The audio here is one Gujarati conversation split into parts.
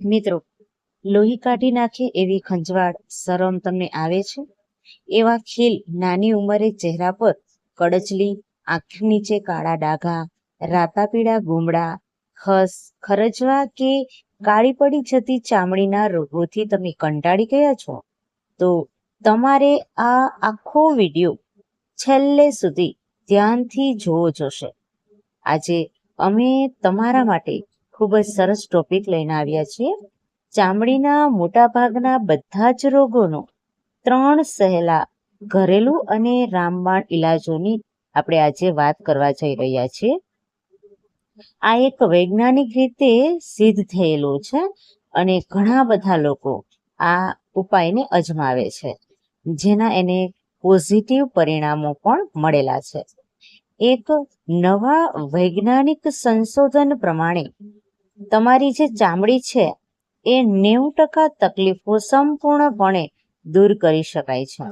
મિત્રો, લોહી કાઢી નાખે એવી ખંજવાળ શરમ તમને આવે છે? એવા ખીલ નાની ઉંમરે ચહેરા પર કડચલી, આંખ નીચે કાળા ડાઘા રાતા પીળા ગુમડા, ખસ, ખરજવા કે કાળી પડી જતી ચામડીના રોગોથી તમે કંટાળી ગયા છો? તો તમારે આ આખો વિડિયો છેલ્લે સુધી ધ્યાનથી જોવો જોશે આજે અમે તમારા માટે ખૂબ જ સરસ ટોપિક લઈને આવ્યા છીએ. ચામડીના મોટાભાગના બધા જ રોગોનો ત્રણ સહેલા ઘરેલું અને રામબાણ ઈલાજોની આપણે આજે વાત કરવા જઈ રહ્યા છીએ. આ એક વૈજ્ઞાનિક રીતે સિદ્ધ થયેલું છે અને ઘણા બધા લોકો આ ઉપાયને અજમાવે છે, જેના એને પોઝિટિવ પરિણામો પણ મળેલા છે. એક નવા વૈજ્ઞાનિક સંશોધન પ્રમાણે તમારી જે ચામડી છે, એ નેવું ટકા તકલીફો સંપૂર્ણપણે દૂર કરી શકાય છે.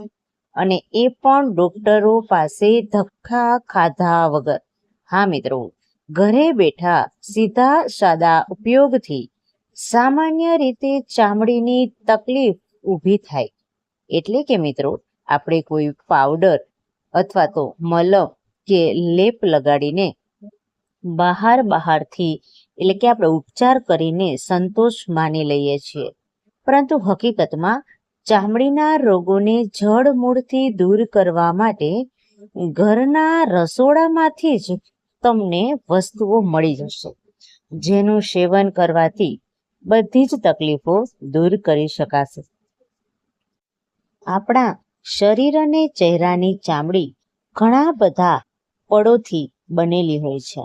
અને એ પણ ડોક્ટરો પાસે ધક્કા ખાધા વગર. હા, મિત્રો, ઘરે બેઠા સીધા સાદા ઉપયોગથી સામાન્ય રીતે ચામડીની તકલીફ ઊભી થાય. એટલે કે, મિત્રો, આપણે કોઈ પાવડર અથવા તો મલમ કે લેપ લગાડીને બહાર બહારથી એટલે કે આપણે ઉપચાર કરીને સંતોષ માની લઈએ છીએ. પરંતુ હકીકતમાં ચામડીના રોગોને જડ મૂળથી દૂર કરવા માટે ઘરના રસોડામાંથી જ તમને વસ્તુઓ મળી જશે. જેનું સેવન કરવાથી બધી જ તકલીફો દૂર કરી શકાશે. આપણા શરીર અને ચહેરાની ચામડી ઘણા બધા પડોથી બનેલી હોય છે.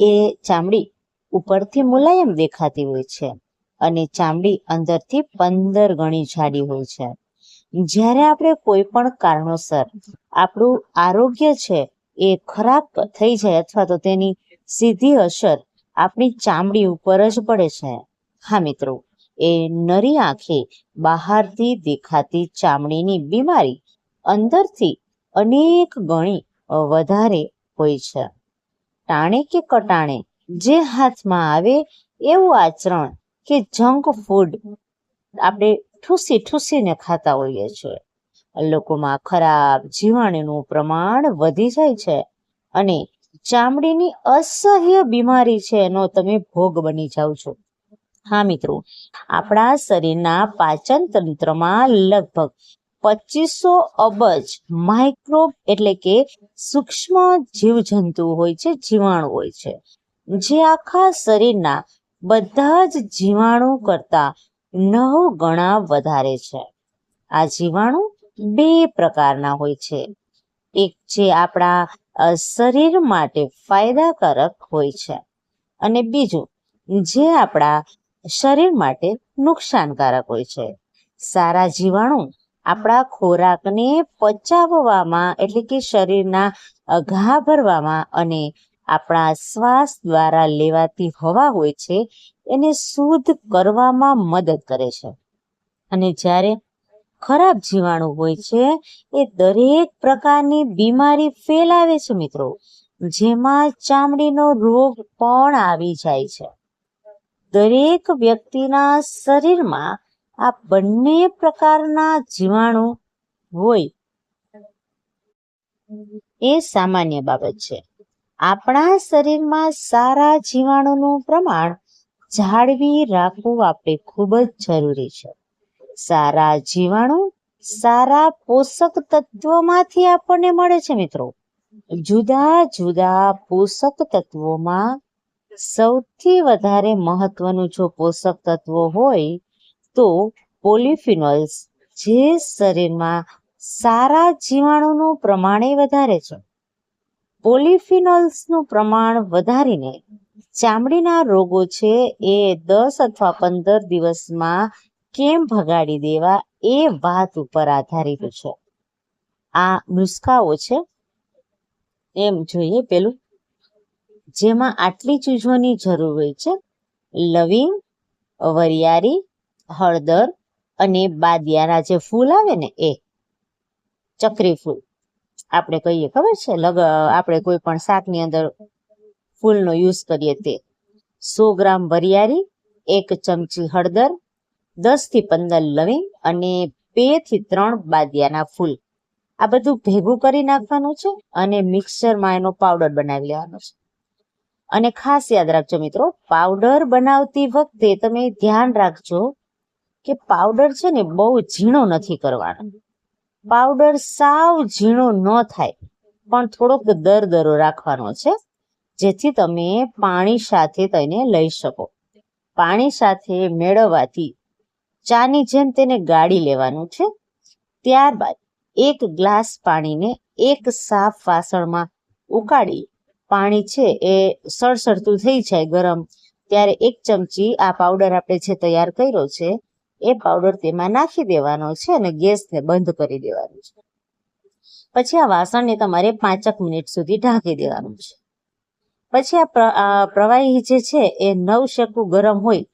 એ ચામડી ઉપરથી મુલાયમ દેખાતી હોય છે અને ચામડી અંદરથી પંદર ગણી જાડી હોય છે. જ્યારે આપણે કોઈ પણ કારણોસર આપણું આરોગ્ય છે એ ખરાબ થઈ જાય અથવા તો તેની સીધી અસર આપણી ચામડી ઉપર જ પડે છે. હા મિત્રો, એ નરી આંખે બહારથી દેખાતી ચામડીની બીમારી અંદરથી અનેક ગણી વધારે હોય છે. ટાણે કે કટાણે જે હાથમાં આવે એવું આચરણ કે જંક ફૂડ આપણે ઠૂસી ઠૂસીને ખાતા હોઈએ છીએ. લોકોમાં ખરાબ જીવાણુનું પ્રમાણ વધી જાય છે અને ચામડીની અસહ્ય બીમારી છે એનો તમે ભોગ બની જાઓ છો. હા, મિત્રો, આપણા શરીરના પાચન તંત્રમાં લગભગ પચીસો અબજ માઇક્રોબ એટલે કે સૂક્ષ્મ જીવજંતુ હોય છે, જીવાણુ હોય છે. જે આખા શરીરના બધા જ જીવાણુ કરતા નવ ગણા વધારે છે. આ જીવાણુ બે પ્રકારના હોય છે. એક જે આપણા શરીર માટે ફાયદાકારક હોય છે અને બીજું જે આપણા શરીર માટે નુકસાનકારક હોય છે. સારા જીવાણુ આપણા ખોરાકને પચાવવામાં એટલે કે શરીરના ઘા ભરવામાં અને આપણા શ્વાસ દ્વારા લેવાતી હવા હોય છે, એને શુદ્ધ કરવામાં મદદ કરે છે. અને જ્યારે ખરાબ જીવાણુ હોય છે, એ દરેક પ્રકારની બીમારી ફેલાવે છે મિત્રો. જેમાં ચામડીનો રોગ પણ આવી જાય છે. દરેક વ્યક્તિના શરીરમાં આ બંને પ્રકારના જીવાણુ હોય. એ સામાન્ય બાબત છે. આપણા શરીરમાં સારા જીવાણુનું પ્રમાણ જાળવી રાખવું આપણે ખૂબ જ જરૂરી છે. સારા જીવાણુ સારા પોષક તત્વોમાંથી આપણને મળે છે મિત્રો. જુદા જુદા પોષક તત્વોમાં સૌથી વધારે મહત્વનું જો પોષક તત્વો હોય તો પોલિફિનોલ્સ જે શરીરમાં સારા જીવાણુનું પ્રમાણે વધારે છે. પોલિફિનોલ્સનું પ્રમાણ વધારીને ચામડીના રોગો છે એ દસ અથવા પંદર દિવસમાં કેમ ભગાડી દેવા એ વાત ઉપર આધારિત છે. આ નુસ્ખાઓ છે. એમ જોઈએ પેલું. જેમાં આટલી ચીજોની જરૂર હોય છે. લવિંગ, વરિયાળી, હળદર અને બાદિયાના જે ફૂલ આવે ને એ, ચક્રી ફૂલ. આપણે કહીએ, ખબર છે? લગ, આપણે કોઈ પણ શાકની અંદર ફૂલનો યુઝ કરીએ તે. સો ગ્રામ વરિયાળી, એક ચમચી હળદર દસથી પંદર લવિંગ અને બેથી ત્રણ બાદિયાના ફૂલ. આ બધું ભેગું કરી નાખવાનું છે અને મિક્સરમાં એનો પાવડર બનાવી લેવાનો છે. અને ખાસ યાદ રાખજો મિત્રો, પાવડર બનાવતી વખતે તમે ધ્યાન રાખજો કે પાવડર છે ને બહુ ઝીણો નથી કરવાનો. પાવડર સાવ ઝીણો ન થાય, પણ થોડોક દરદરો રાખવાનો છે, જેથી તમે પાણી સાથે તેને લઈ શકો. પાણી સાથે મેળવવાથી ચાની જેમ તેને ગાળી લેવાનું છે, ત્યારબાદ એક ગ્લાસ પાણીને એક સાફ વાસણમાં ઉકાળી, પાણી છે એ સળસળતું થઈ જાય ગરમ, ત્યારે એક ચમચી આ પાવડર આપણે જે તૈયાર કર્યો છે એ પાવડર તેમાં નાખી દેવાનો છે અને ગેસને બંધ કરી દેવાનો છે. પછી આ વાસણને તમારે પાંચક મિનિટ સુધી ઢાંકી દેવાનું છે. પછી આ પ્રવાહી જે છે એ નવ શકું ગરમ હોય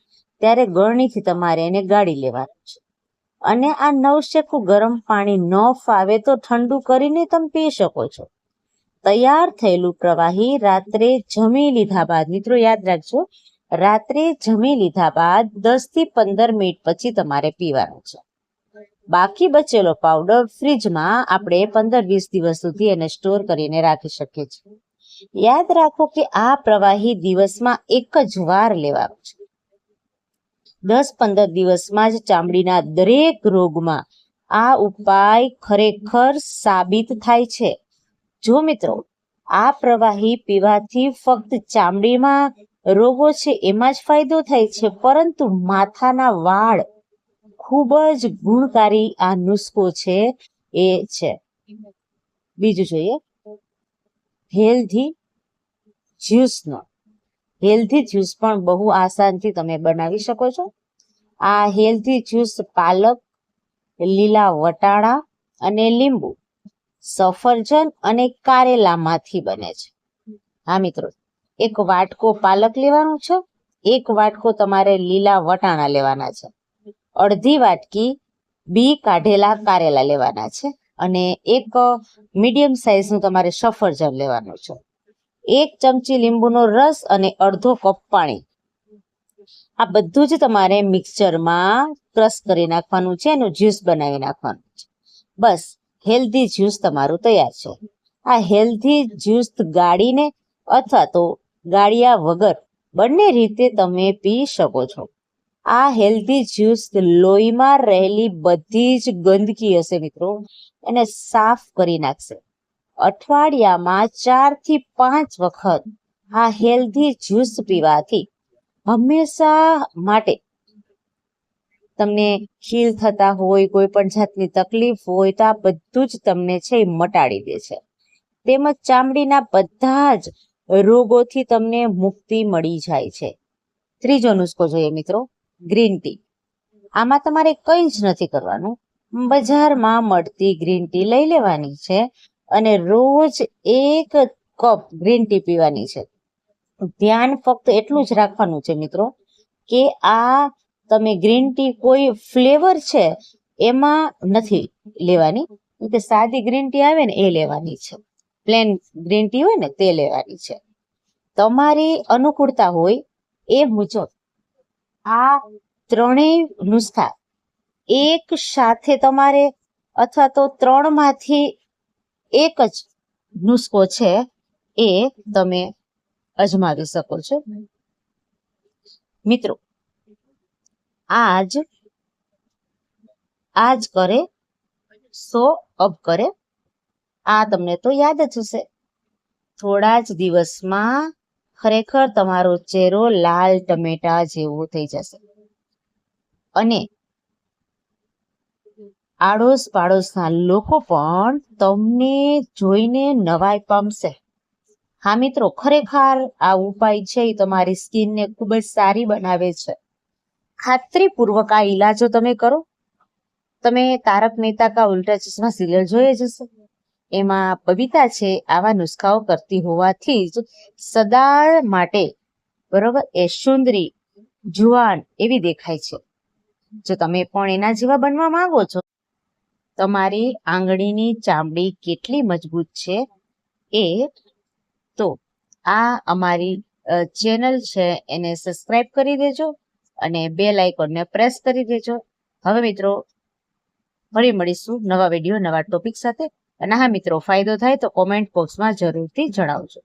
ત્યારે ગળણીથી તમારે એને ગાળી લેવાનું છે. અને આ નવ શકું ગરમ પાણી ન ફાવે તો ઠંડુ કરીને તમે પી શકો છો. તૈયાર થયેલું પ્રવાહી રાત્રે જમી લીધા બાદ મિત્રો યાદ રાખજો રાત્રે જમી લીધા બાદ દસથી પંદર મિનિટ પછી તમારે પીવાનું છે. બાકી બચેલો પાવડર ફ્રીજમાં આપણે પંદર વીસ દિવસ સુધી એને સ્ટોર કરીને રાખી શકીએ છીએ. યાદ રાખો કે આ પ્રવાહી દિવસમાં એક જ વાર લેવાનું છે. દસ પંદર દિવસમાં જ ચામડીના દરેક રોગમાં આ ઉપાય ખરેખર સાબિત થાય છે. જો મિત્રો, આ પ્રવાહી પીવાથી ફક્ત ચામડીમાં રોગો છે એમાં જ ફાયદો થાય છે, પરંતુ માથાના વાળ ખૂબ જ ગુણકારી આ નુસ્ખો છે, એ છે. બીજું જોઈએ. હેલ્ધી જ્યુસનો. હેલ્ધી જ્યુસ પણ બહુ આસાનથી તમે બનાવી શકો છો. આ હેલ્ધી જ્યુસ પાલક, લીલા વટાણા અને લીંબુ સફરજન અને કારેલામાંથી બને છે. હા મિત્રો એક વાટકો પાલક લેવાનો છે, એક વાટકો તમારે લીલા વટાણા લેવાના છે. અડધી વાટકી બી કાઢેલા કારેલા લેવાના છે અને એક મીડિયમ સાઇઝનું તમારે સફરજન લેવાનું છે. એક ચમચી લીંબુનો રસ અને અડધો કપ પાણી. આ બધું જ તમારે મિક્સચરમાં ક્રશ કરી નાખવાનું છે, એનું જ્યુસ બનાવી નાખવાનું છે. બસ, હેલ્ધી જ્યુસ તમારું તૈયાર છે. આ હેલ્ધી જ્યુસ ગાળીને અથવા તો ગાળ્યા વગર બંને રીતે તમે પી શકો છો. આ હેલ્ધી જ્યુસ લોહીમાં રહેલી બધી જ ગંદકી હશે મિત્રો. એને સાફ કરી નાખશે. અઠવાડિયામાં ચારથી પાંચ વખત આ હેલ્ધી જ્યુસ પીવાથી હંમેશા માટે તમને ખીલ થતા હોય, કોઈ પણ જાતની તકલીફ હોય તો આ બધું જ તમને છે મટાડી દે છે. તેમજ ચામડીના બધા જ રોગોથી તમને મુક્તિ મળી જાય છે. ત્રીજો નુસ્ખો જોઈએ મિત્રો, ગ્રીન ટી. આમાં તમારે કંઈ જ નથી કરવાનું. બજારમાં મળતી ગ્રીન ટી લઈ લેવાની છે અને રોજ એક કપ ગ્રીન ટી પીવાની છે. ધ્યાન ફક્ત એટલું જ રાખવાનું છે મિત્રો કે આ તમે ગ્રીન ટી કોઈ ફ્લેવર છે એમાં નથી લેવાની. કે સાદી ગ્રીન ટી આવે ને એ લેવાની છે. પ્લેન ગ્રીન ટી હોય ને તે લેવાની છે. તમારી અનુકૂળતા હોય એ મુજબ આ ત્રણેય નુસ્ખા એક સાથે તમારે અથવા તો ત્રણમાંથી એક જ નુસ્ખો છે એ તમે અજમાવી શકો છો. મિત્રો, આજ આજ કરે, સો અબ કરે. આ તમને તો યાદ જ હશે. થોડા જ દિવસમાં ખરેખર તમારો ચહેરો લાલ ટમેટા જેવો થઈ જશે. અને આડોશ પાડોશના લોકો પણ તમને જોઈને નવાઈ પામશે. હા મિત્રો, ખરેખર આ ઉપાય છે એ તમારી સ્કિનને ખૂબ જ સારી બનાવે છે. ખાતરીપૂર્વક આ ઈલાજો તમે કરો. તમે તારક મહેતા કા ઉલ્ટા ચશ્મા સિરિયલ જોઈએ જ હશે. એમાં બબીતા છે આવા નુસ્ખાઓ કરતી હોવાથી જ સદાળ માટે, બરોબર, એ સુંદરી, જુવાન એવી દેખાય છે. જો તમે પણ એના જેવા બનવા માંગો છો, તમારી આંગળીની ચામડી કેટલી મજબૂત છે એ તો આ અમારી ચેનલ છે એને સબસ્ક્રાઇબ કરી દેજો અને બે લાઇકોનને પ્રેસ કરી દેજો. હવે મિત્રો, ફરી મળીશું નવા વીડિયો, નવા ટોપિક સાથે. અને હા મિત્રો ફાયદો થાય તો કોમેન્ટ બોક્સમાં જરૂરથી જણાવજો.